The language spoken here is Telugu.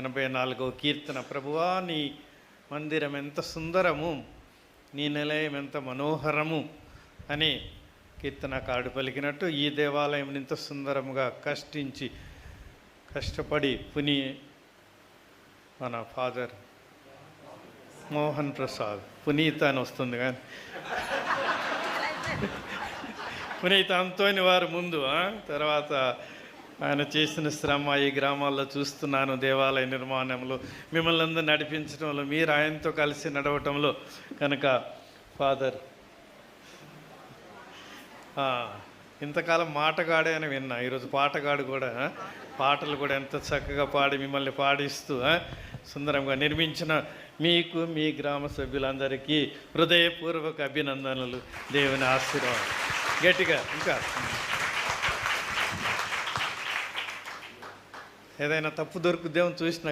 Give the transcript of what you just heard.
ఎనభై నాలుగో కీర్తన ప్రభువా నీ మందిరం ఎంత సుందరము నీ నిలయం ఎంత మనోహరము అని కీర్తనకారుడు పలికినట్టు ఈ దేవాలయం ఇంత సుందరముగా కష్టించి కష్టపడి పుని మన ఫాదర్ మోహన్ ప్రసాద్ పునీత అని వస్తుంది కానీ పునీత అంతోని వారు ముందు? తర్వాత ఆయన చేసిన శ్రమ ఈ గ్రామాల్లో చూస్తున్నాను దేవాలయ నిర్మాణంలో. మిమ్మల్ని అందరూ నడిపించడంలో మీరు ఆయనతో కలిసి నడవటంలో కనుక ఫాదర్. ఇంతకాలం మాటగాడే అని విన్నా? ఈరోజు పాటగాడు కూడా పాటలు కూడా ఎంత చక్కగా పాడి మిమ్మల్ని పాడిస్తూ సుందరంగా నిర్మించిన మీకు మీ గ్రామ సభ్యులందరికీ హృదయపూర్వక అభినందనలు దేవుని ఆశీర్వాదం. గట్టిగా ఇంకా. ఏదైనా తప్పు దొరుకుద్దేమో చూసిన